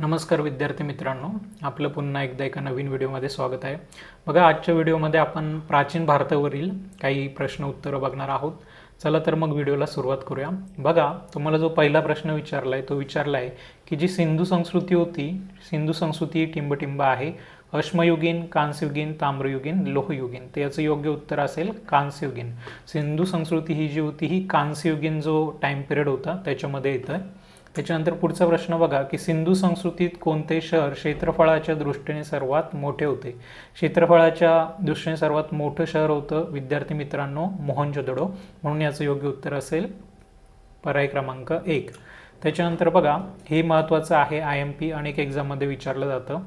नमस्कार विद्यार्थी मित्रांनो. आपलं पुन्हा एकदा एका नवीन व्हिडिओमध्ये स्वागत आहे. बघा आजच्या व्हिडिओमध्ये आपण प्राचीन भारतावरील काही प्रश्न उत्तरं बघणार आहोत. चला तर मग व्हिडिओला सुरुवात करूया. बघा तुम्हाला जो पहिला प्रश्न विचारला आहे तो विचारला आहे की जी सिंधू संस्कृती होती सिंधू संस्कृती ही टिंबटिंब आहे. अश्मयुगीन कांस्ययुगीन ताम्रयुगीन लोहयुगीन. तर याचं योग्य उत्तर असेल कांस्ययुगीन सिंधू संस्कृती ही जी होती ही कांस्ययुगीन जो टाईम पिरियड होता त्याच्यामध्ये येतं त्याच्यानंतर पुढचा प्रश्न बघा की सिंधू संस्कृतीत कोणते शहर क्षेत्रफळाच्या दृष्टीने सर्वात मोठे होते? क्षेत्रफळाच्या दृष्टीने सर्वात मोठं शहर होतं विद्यार्थी मित्रांनो मोहनजोदडो म्हणून याचं योग्य उत्तर असेल पर्याय क्रमांक एक. त्याच्यानंतर बघा हे महत्त्वाचं आहे आय एम पी अनेक एक्झाममध्ये विचारलं जातं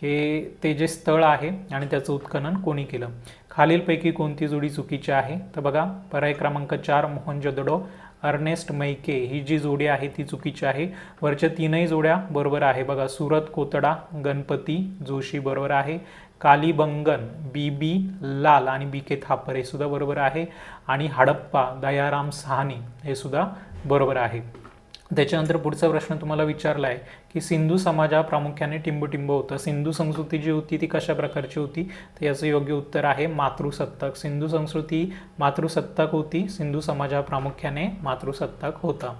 की ते जे स्थळ आहे आणि त्याचं उत्खनन कोणी केलं? खालीलपैकी कोणती जोडी चुकीची आहे? तर बघा पर्याय क्रमांक चार मोहनजोदडो अर्नेस्ट मैके ही जी जोडी आहे ती चुकीची आहे. वरच्या तीनही जोड्या बरोबर आहे. बघा सुरत कोतडा गणपती जोशी बरोबर आहे. कालीबंगन बी बी लाल आणि बी के थापर हे सुद्धा बरोबर आहे. आणि हडप्पा दयाराम सहानी हे सुद्धा बरोबर आहे. त्याच्यानंतर पुढचा प्रश्न तुम्हाला विचारला आहे की सिंधू समाज हा प्रामुख्याने टिंबटिंब होतं. सिंधू संस्कृती जी होती ती कशा प्रकारची होती? तर याचं योग्य उत्तर आहे मातृसत्ताक. सिंधू संस्कृती मातृसत्ताक होती सिंधू समाज हा प्रामुख्याने मातृसत्ताक होता.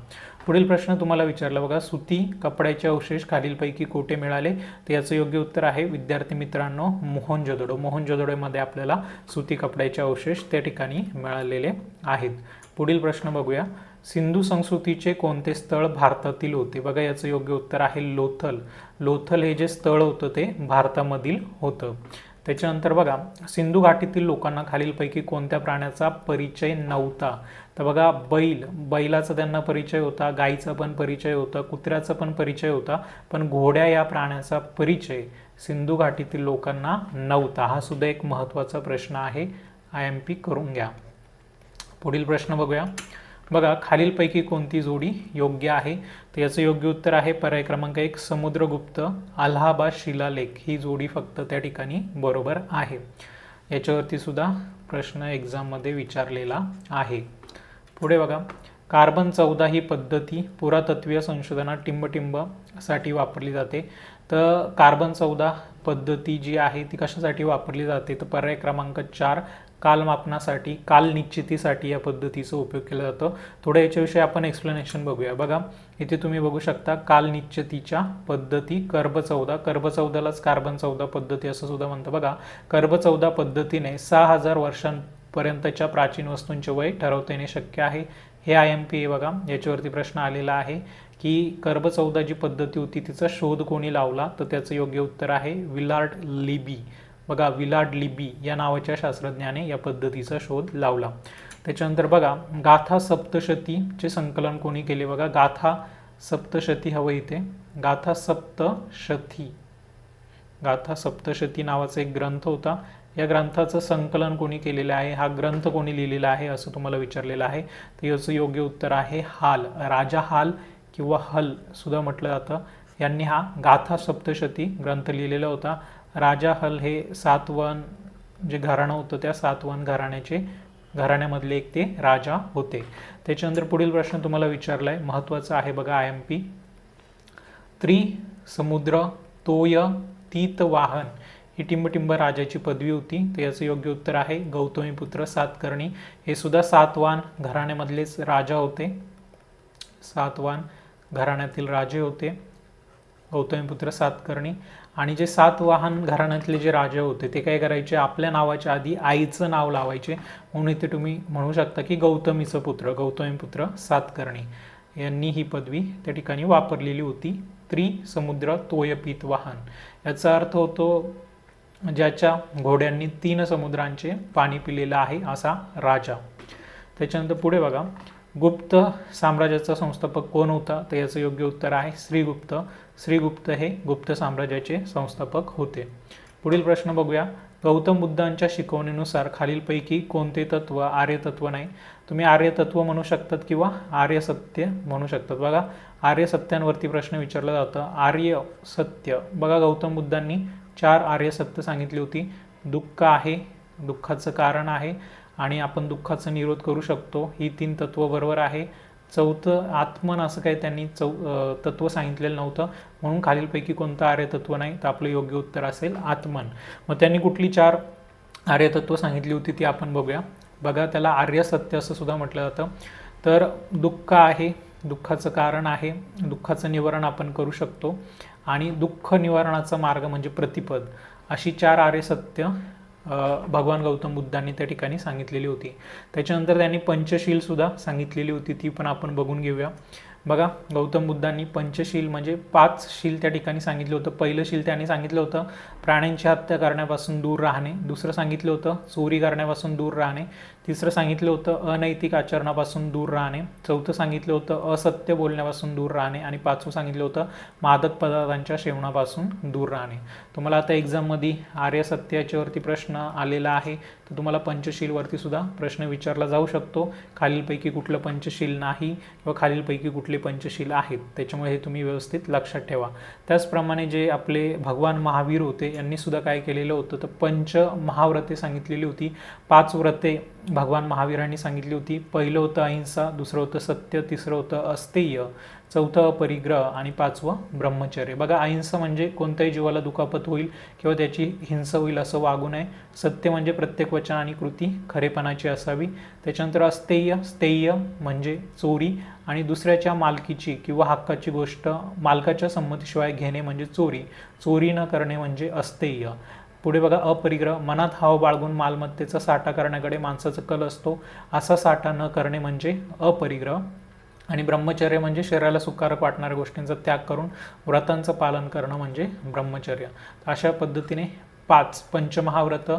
पुढील प्रश्न तुम्हाला विचारला बघा सुती कपड्याचे अवशेष खालीलपैकी कोठे मिळाले? तर याचं योग्य उत्तर आहे विद्यार्थी मित्रांनो मोहनजोदडो मोहनजोदडोमध्ये आपल्याला सुती कपड्याचे अवशेष त्या ठिकाणी मिळालेले आहेत. पुढील प्रश्न बघूया. सिंधू संस्कृतीचे कोणते स्थळ भारतातील होते? बघा याचं योग्य उत्तर आहे लोथल. लोथल हे जे स्थळ होतं ते भारतामधील होतं. त्याच्यानंतर बघा सिंधू घाटीतील लोकांना खालीलपैकी कोणत्या प्राण्याचा परिचय नव्हता? तर बघा बैल. बैलाचा त्यांना परिचय होता गाईचा पण परिचय होता कुत्र्याचा पण परिचय होता पण घोड्या या प्राण्याचा परिचय सिंधू घाटीतील लोकांना नव्हता. हा सुद्धा एक महत्त्वाचा प्रश्न आहे. आय एम पी करून घ्या. पुढील प्रश्न बघूया. बघा खालीलपैकी कोणती जोडी योग्य आहे? तर याचं योग्य उत्तर आहे पर्याय क्रमांक एक समुद्रगुप्त अलाहाबाद शिलालेख ही जोडी फक्त त्या ठिकाणी बरोबर आहे. याच्यावरती सुद्धा प्रश्न एक्झाममध्ये विचारलेला आहे. पुढे बघा कार्बन चौदा ही पद्धती पुरातत्वीय संशोधनात टिंबटिंबसाठी वापरली जाते. तर कार्बन चौदा पद्धती जी आहे ती कशासाठी वापरली जाते? तर पर्याय क्रमांक चार कालमापनासाठी काल निश्चितीसाठी या पद्धतीचा उपयोग केला जातो. थोडं याच्याविषयी आपण एक्सप्लेनेशन बघूया. बघा इथे तुम्ही बघू शकता काल निश्चितीच्या पद्धती कर्ब चौदा. कर्ब चौदालाच कार्बन चौदा पद्धती असं सुद्धा म्हणतं बघा कर्ब चौदा पद्धतीने सहा हजार वर्षांपर्यंतच्या प्राचीन वस्तूंचे वय ठरवता येणे शक्य आहे. हे आय एम पी ए बघा याच्यावरती प्रश्न आलेला आहे की कर्ब चौदा जी पद्धती होती तिचा शोध कोणी लावला? तर त्याचं योग्य उत्तर आहे विलार्ड लिबी. बघा विलाड लिबी या नावाच्या शास्त्रज्ञाने या पद्धतीचा शोध लावला. त्याच्यानंतर बघा गाथा सप्तशतीचे संकलन कोणी केले बघा? गाथा सप्तशती हवं इथे. गाथा सप्तशती. गाथा सप्तशती नावाचा एक ग्रंथ होता. या ग्रंथाचं संकलन कोणी केलेलं आहे? हा ग्रंथ कोणी लिहिलेला आहे असं तुम्हाला विचारलेलं आहे. तर याचं योग्य उत्तर आहे हाल. राजा हाल किंवा हल सुद्धा म्हटलं जातं. यांनी हा गाथा सप्तशती ग्रंथ लिहिलेला होता. राजा हल हे सातवन जे घराणं होतं त्या सातवन घराण्याचे घराण्यामधले एक ते राजा होते. त्याच्यानंतर पुढील प्रश्न तुम्हाला विचारला आहे महत्त्वाचा आहे बघा आय एम पी त्रि समुद्र तोय तीतवाहन ही टिंबटिंब राजाची पदवी होती तर याचं योग्य उत्तर आहे गौतमीपुत्र सातकर्णी. हे सुद्धा सातवान घराण्यामधलेच राजा होते. सातवान घराण्यातील राजे होते. गौतमीपुत्र सातकर्णी. आणि जे सातवाहन घराण्यातले जे राजे होते ते काय करायचे? आपल्या नावाच्या आधी आईचं नाव लावायचे. म्हणून इथे तुम्ही म्हणू शकता की गौतमीचं पुत्र गौतमीपुत्र सातकर्णी यांनी ही पदवी त्या ठिकाणी वापरलेली होती. त्रिसमुद्र तोयपीत वाहन. याचा अर्थ होतो ज्याच्या घोड्यांनी तीन समुद्रांचे पाणी पिलेलं आहे असा राजा. त्याच्यानंतर पुढे बघा. गुप्त साम्राज्याचा संस्थापक कोण होता? तर याचं योग्य उत्तर आहे श्रीगुप्त. श्रीगुप्त हे गुप्त साम्राज्याचे संस्थापक होते. पुढील प्रश्न बघूया. गौतम बुद्धांच्या शिकवणीनुसार खालीलपैकी कोणते तत्व आर्य तत्व नाही? तुम्ही आर्य तत्व म्हणू शकतात किंवा आर्य सत्य म्हणू शकतात. बघा आर्य सत्यांवरती प्रश्न विचारला जातं. आर्य सत्य. बघा गौतम बुद्धांनी चार आर्य सत्य सांगितली होती. दुःख आहे. दुःखाचं कारण आहे. आणि आपण दुःखाचा निरोध करू शकतो. ही तीन तत्व बरोबर आहे. चौथं आत्मन असं काही त्यांनी चौ तत्व सांगितलेलं नव्हतं. म्हणून खालीलपैकी कोणतं आर्य तत्व नाही तर आपलं योग्य उत्तर असेल आत्मन. मग त्यांनी कुठली चार आर्य तत्व सांगितली होती ती आपण बघूया. बघा त्याला आर्य सत्य असं सुद्धा म्हटलं जातं. तर दुःख आहे दुःखाचं कारण आहे दुःखाचं निवारण आपण करू शकतो. आणि दुःख निवारणाचा मार्ग म्हणजे प्रतिपद. अशी चार आर्य सत्य भगवान गौतम बुद्धांनी त्या ठिकाणी सांगितलेली होती. त्याच्यानंतर त्यांनी पंचशील सुद्धा सांगितलेली होती ती पण आपण बघून घेऊया. बघा गौतम बुद्धांनी पंचशील म्हणजे पाच शील त्या ठिकाणी सांगितलं होतं. पहिलं शील त्यांनी सांगितलं होतं प्राण्यांची हत्या करण्यापासून दूर राहणे. दुसरं सांगितलं होतं चोरी करण्यापासून दूर राहणे. तिसरं सांगितलं होतं अनैतिक आचरणापासून दूर राहणे. चौथं सांगितलं होतं असत्य बोलण्यापासून दूर राहणे. आणि पाचवं सांगितलं होतं मादक पदार्थांच्या सेवनापासून दूर राहणे. तुम्हाला आता एक्झाममध्ये आर्य सत्य याच्यावरती प्रश्न आलेला आहे. तर तुम्हाला पंचशीलवरती सुद्धा प्रश्न विचारला जाऊ शकतो. खालीलपैकी कुठलं पंचशील नाही किंवा खालीलपैकी कुठलं पंचशील आहेत त्याच्यामुळे हे तुम्ही व्यवस्थित लक्षात ठेवा. त्याचप्रमाणे जे आपले भगवान महावीर होते यांनी सुद्धा काय केलेलं होतं तर पंच महाव्रते सांगितलेली होती. पाच व्रते भगवान महावीरांनी सांगितली होती पहिलं होतं अहिंसा दुसरं होतं सत्य तिसरं होतं अस्तेय चौथं परिग्रह आणि पाचवं ब्रह्मचर्य. बघा अहिंसा म्हणजे कोणत्याही जीवाला दुखापत होईल किंवा त्याची हिंसा होईल असं वागू नये. सत्य म्हणजे प्रत्येक वचन आणि कृती खरेपणाची असावी. त्याच्यानंतर अस्तेय स्थेय म्हणजे चोरी आणि दुसऱ्याच्या मालकीची किंवा हक्काची गोष्ट मालकाच्या संमतीशिवाय घेणे म्हणजे चोरी. चोरी न करणे म्हणजे अस्तेय. पुढे बघा अपरिग्रह मनात हाव बाळगून मालमत्तेचा साठा करण्याकडे माणसाचा कल असतो. असा साठा न करणे म्हणजे अपरिग्रह. आणि ब्रह्मचर्य म्हणजे शरीराला सुकारक वाटणाऱ्या गोष्टींचा त्याग करून व्रतांचं पालन करणं म्हणजे ब्रह्मचर्य. अशा पद्धतीने पाच पंचमहाव्रत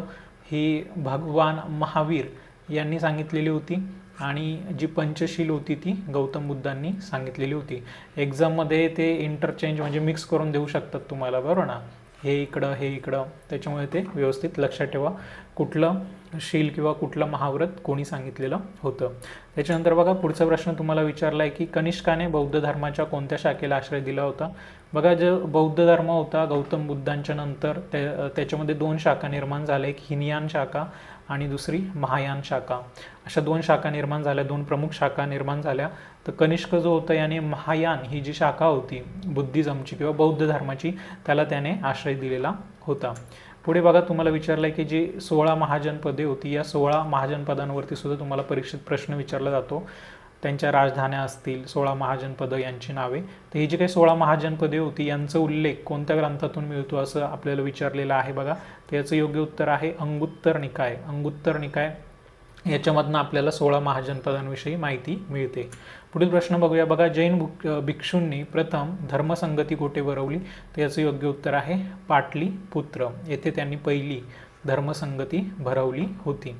ही भगवान महावीर यांनी सांगितलेली होती आणि जी पंचशील होती ती गौतम बुद्धांनी सांगितलेली होती. एक्झाममध्ये ते इंटरचेंज म्हणजे मिक्स करून देऊ शकतात तुम्हाला बरोबर ना? हे इकडं हे इकडं. त्याच्यामुळे ते व्यवस्थित लक्षात ठेवा. कुठलं शील किंवा कुठलं महाव्रत कोणी सांगितलेलं होतं. त्याच्यानंतर बघा पुढचा प्रश्न तुम्हाला विचारला आहे की कनिष्काने बौद्ध धर्माच्या कोणत्या शाखेला आश्रय दिला होता? बघा जो बौद्ध धर्म होता गौतम बुद्धांच्या नंतर त्या त्याच्यामध्ये दोन शाखा निर्माण झाल्या एक हिनयान शाखा आणि दुसरी महायान शाखा. अशा दोन शाखा निर्माण झाल्या दोन प्रमुख शाखा निर्माण झाल्या. तर कनिष्क जो होता याने महायान ही जी शाखा होती बुद्धिझमची किंवा बौद्ध धर्माची त्याला त्याने आश्रय दिलेला होता. पुढे बघा तुम्हाला विचारलं की जी सोळा महाजनपदे होती या सोळा महाजनपदांवरती सुद्धा तुम्हाला परीक्षेत प्रश्न विचारला जातो. त्यांच्या राजधान्या असतील सोळा महाजनपदं यांची नावे. तर ही जी काही सोळा महाजनपदे होती यांचा उल्लेख कोणत्या ग्रंथातून मिळतो असं आपल्याला विचारलेलं आहे बघा. तर याचं योग्य उत्तर आहे अंगुत्तर निकाय. अंगुत्तर निकाय याच्यामधनं आपल्याला सोळा महाजनपदांविषयी माहिती मिळते. पुढील प्रश्न बघूया. बघा जैन भुक भिक्षूंनी प्रथम धर्मसंगती कोठे भरवली? तर याचं योग्य उत्तर आहे पाटलीपुत्र येथे त्यांनी पहिली धर्मसंगती भरवली होती.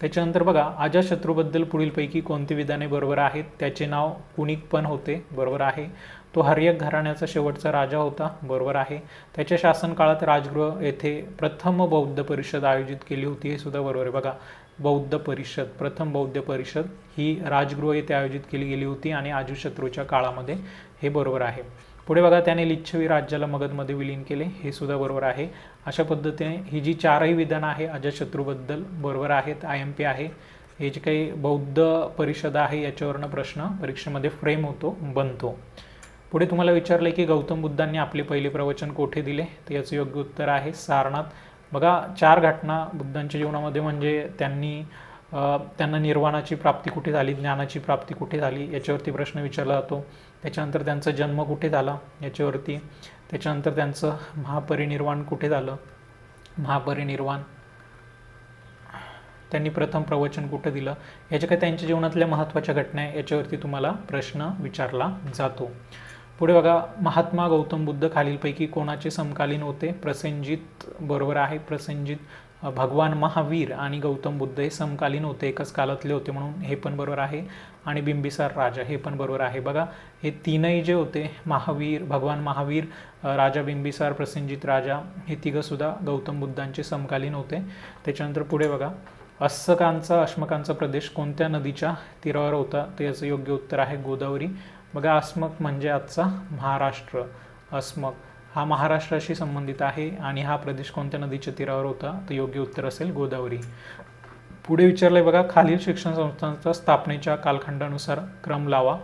त्याच्यानंतर बघा अजाशत्रूबद्दल पुढीलपैकी कोणती विधाने बरोबर आहेत? त्याचे नाव कुणिक पण होते? बरोबर आहे. तो हर्यक घराण्याचा शेवटचा राजा होता? बरोबर आहे. त्याच्या शासनकाळात राजगृह येथे प्रथम बौद्ध परिषद आयोजित केली होती हे सुद्धा बरोबर आहे. बघा बौद्ध परिषद प्रथम बौद्ध परिषद ही राजगृह येथे आयोजित केली गेली होती आणि अजाशत्रूच्या काळामध्ये हे बरोबर आहे. पुढे बघा त्याने लिच्छवी राज्याला मगधमध्ये विलीन केले हे सुद्धा बरोबर आहे. अशा पद्धतीने ही जी चारही विधानं आहे अजशत्रूबद्दल बरोबर आहेत आय एम पी आहे. हे जे काही बौद्ध परिषद आहे याच्यावरनं प्रश्न परीक्षेमध्ये फ्रेम होतो बनतो. पुढे तुम्हाला विचारलं की गौतम बुद्धांनी आपले पहिले प्रवचन कोठे दिले? तर याचं योग्य उत्तर आहे सारनाथ. बघा चार घटना बुद्धांच्या जीवनामध्ये म्हणजे त्यांनी त्यांना निर्वाणाची प्राप्ती कुठे झाली ज्ञानाची प्राप्ती कुठे झाली याच्यावरती प्रश्न विचारला जातो. त्याच्यानंतर त्यांचा जन्म कुठे झाला याच्यावरती. त्याच्यानंतर त्यांचं महापरिनिर्वाण कुठे झालं महापरिनिर्वाण. त्यांनी प्रथम प्रवचन कुठं दिलं? याच्या काही त्यांच्या जीवनातल्या महत्त्वाच्या घटना आहे याच्यावरती तुम्हाला प्रश्न विचारला जातो. पुढे बघा महात्मा गौतम बुद्ध खालीलपैकी कोणाचे समकालीन होते? प्रसेनजित बरोबर आहे. प्रसेनजित भगवान महावीर आणि गौतम बुद्ध हे समकालीन होते एकाच कालातले होते म्हणून हे पण बरोबर आहे. आणि बिंबिसार राजा हे पण बरोबर आहे. बघा हे तीनही जे होते महावीर भगवान महावीर राजा बिंबिसार प्रसेनजित राजा हे तिघंसुद्धा गौतम बुद्धांचे समकालीन होते. त्याच्यानंतर पुढे बघा अस्सकांचा अश्मकांचा प्रदेश कोणत्या नदीच्या तीरावर होता? ते याचं योग्य उत्तर आहे गोदावरी. बघा अस्मक म्हणजे आजचा महाराष्ट्र. अस्मक हा महाराष्ट्राशी संबंधित आहे आणि हा प्रदेश कोणत्या नदीच्या तीरावर होता? तर योग्य उत्तर असेल गोदावरी. पुढे विचारलंय बघा खालील शिक्षण संस्थांचा स्थापनेच्या कालखंडानुसार क्रम लावा.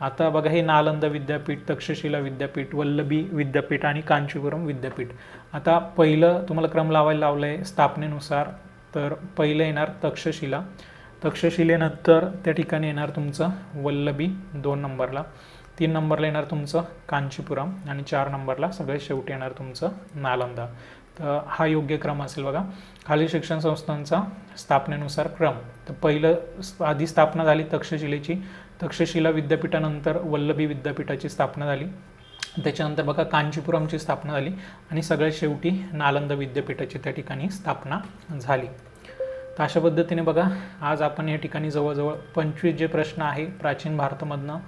आता बघा हे नालंदा विद्यापीठ तक्षशिला विद्यापीठ वल्लभी विद्यापीठ आणि कांचीपुरम विद्यापीठ. आता पहिलं तुम्हाला क्रम लावायला लावलं आहे स्थापनेनुसार. तर पहिलं येणार तक्षशिला. तक्षशिलेनंतर त्या ठिकाणी येणार तुमचं वल्लभी दोन नंबरला. तीन नंबरला येणार तुमचं कांचीपुरम आणि चार नंबरला सगळ्यात शेवटी येणार तुमचं नालंदा. तर हा योग्य क्रम असेल बघा. खालील शिक्षण संस्थांचा स्थापनेनुसार क्रम. तर पहिलं आधी स्थापना झाली तक्षशिलेची. तक्षशिला विद्यापीठानंतर वल्लभी विद्यापीठाची स्थापना झाली. त्याच्यानंतर बघा कांचीपुरमची स्थापना झाली आणि सगळ्यात शेवटी नालंदा विद्यापीठाची त्या ठिकाणी स्थापना झाली. तर अशा पद्धतीने बघा आज आपण या ठिकाणी जवळजवळ पंचवीस जे प्रश्न आहे प्राचीन भारतामधनं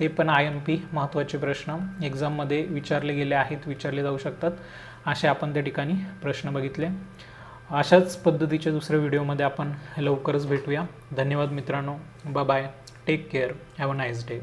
ते पण आय एम पी महत्त्वाचे प्रश्न. एक्झाममध्ये विचारले गेले आहेत विचारले जाऊ शकतात. असे आपण त्या ठिकाणी प्रश्न बघितले. अशाच पद्धतीच्या दुसऱ्या व्हिडिओमध्ये आपण लवकरच भेटूया. धन्यवाद मित्रांनो. Bye take care have a nice day